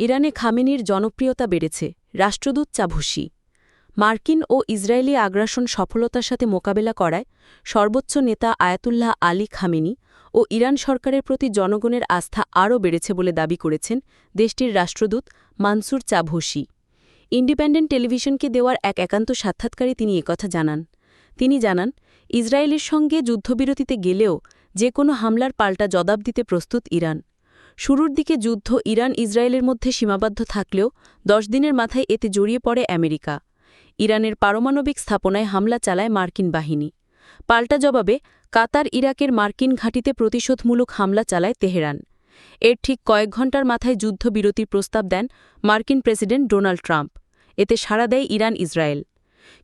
ইরানে খামেনির জনপ্রিয়তা বেড়েছে, রাষ্ট্রদূত চাভুসি মার্কিন ও ইসরায়েলি আগ্রাসন সফলতার সাথে মোকাবেলা করায় সর্বোচ্চ নেতা আয়াতুল্লাহ আলী খামেনি ও ইরান সরকারের প্রতি জনগণের আস্থা আরও বেড়েছে বলে দাবি করেছেন দেশটির রাষ্ট্রদূত মানসুর চাভুসি ইন্ডিপেন্ডেন্ট টেলিভিশনকে দেওয়ার এক একান্ত সাক্ষাৎকারে তিনি একথা জানান। তিনি জানান, ইসরায়েলের সঙ্গে যুদ্ধবিরতিতে গেলেও যে কোনো হামলার পাল্টা জবাব দিতে প্রস্তুত ইরান। শুরুর দিকে যুদ্ধ ইরান ইসরায়েলের মধ্যে সীমাবদ্ধ থাকলেও দশ দিনের মাথায় এতে জড়িয়ে পড়ে আমেরিকা। ইরানের পারমাণবিক স্থাপনায় হামলা চালায় মার্কিন বাহিনী। পাল্টা জবাবে কাতার ইরাকের মার্কিন ঘাঁটিতে প্রতিশোধমূলক হামলা চালায় তেহরান। এর ঠিক কয়েক ঘণ্টার মাথায় যুদ্ধবিরতির প্রস্তাব দেন মার্কিন প্রেসিডেন্ট ডোনাল্ড ট্রাম্প। এতে সাড়া দেয় ইরান ইসরায়েল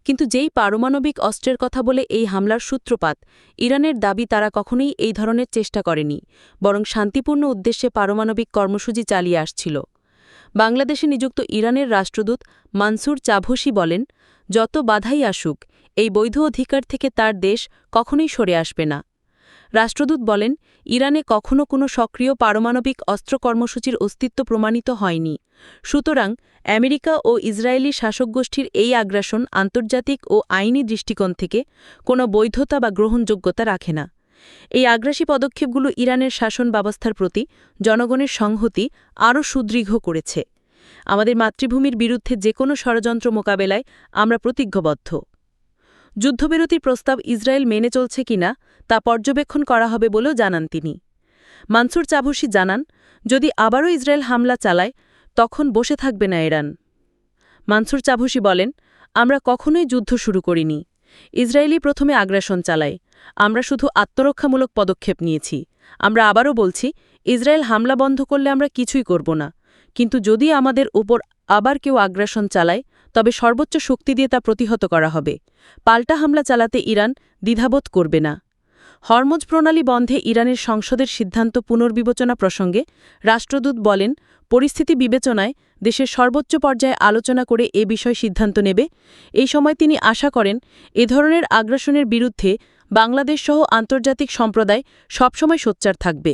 কিন্তু যেই পারমাণবিক অস্ত্রের কথা বলে এই হামলার সূত্রপাত, ইরানের দাবি তারা কখনোই এই ধরনের চেষ্টা করেনি, বরং শান্তিপূর্ণ উদ্দেশ্যে পারমাণবিক কর্মসূচি চালিয়ে আসছিল। বাংলাদেশে নিযুক্ত ইরানের রাষ্ট্রদূত মানসুর চাভসি বলেন, যত বাধাই আসুক, এই বৈধ অধিকার থেকে তার দেশ কখনোই সরে আসবে না। রাষ্ট্রদূত বলেন, ইরানে কখনও কোনো সক্রিয় পারমাণবিক অস্ত্র কর্মসূচির অস্তিত্ব প্রমাণিত হয়নি। সুতরাং, আমেরিকা ও ইসরায়েলি শাসকগোষ্ঠীর এই আগ্রাসন আন্তর্জাতিক ও আইনি দৃষ্টিকোণ থেকে কোনো বৈধতা বা গ্রহণযোগ্যতা রাখে না। এই আগ্রাসী পদক্ষেপগুলো ইরানের শাসন ব্যবস্থার প্রতি জনগণের সংহতি আরও সুদৃঢ় করেছে। আমাদের মাতৃভূমির বিরুদ্ধে যে কোনো ষড়যন্ত্র মোকাবেলায় আমরা প্রতিজ্ঞবদ্ধ। যুদ্ধবিরতির প্রস্তাব ইসরায়েল মেনে চলছে কিনা তা পর্যবেক্ষণ করা হবে বলেও জানান তিনি। মানসুর চাভুসি জানান, যদি আবারও ইসরায়েল হামলা চালায়, তখন বসে থাকবে না ইরান। মানসুর চাভুসি বলেন, আমরা কখনোই যুদ্ধ শুরু করিনি। ইসরায়েলই প্রথমে আগ্রাসন চালায়। আমরা শুধু আত্মরক্ষামূলক পদক্ষেপ নিয়েছি। আমরা আবারও বলছি, ইসরায়েল হামলা বন্ধ করলে আমরা কিছুই করব না। কিন্তু যদি আমাদের উপর আবার কেউ আগ্রাসন চালায় তবে সর্বোচ্চ শক্তি দিয়ে তা প্রতিহত করা হবে। পাল্টা হামলা চালাতে ইরান দ্বিধাবোধ করবে না। হরমোজ প্রণালী বন্ধে ইরানের সংসদের সিদ্ধান্ত পুনর্বিবেচনা প্রসঙ্গে রাষ্ট্রদূত বলেন, পরিস্থিতি বিবেচনায় দেশের সর্বোচ্চ পর্যায়ে আলোচনা করে এ বিষয় সিদ্ধান্ত নেবে। এই সময় তিনি আশা করেন, এ ধরনের আগ্রাসনের বিরুদ্ধে বাংলাদেশসহ আন্তর্জাতিক সম্প্রদায় সবসময় সোচ্চার থাকবে।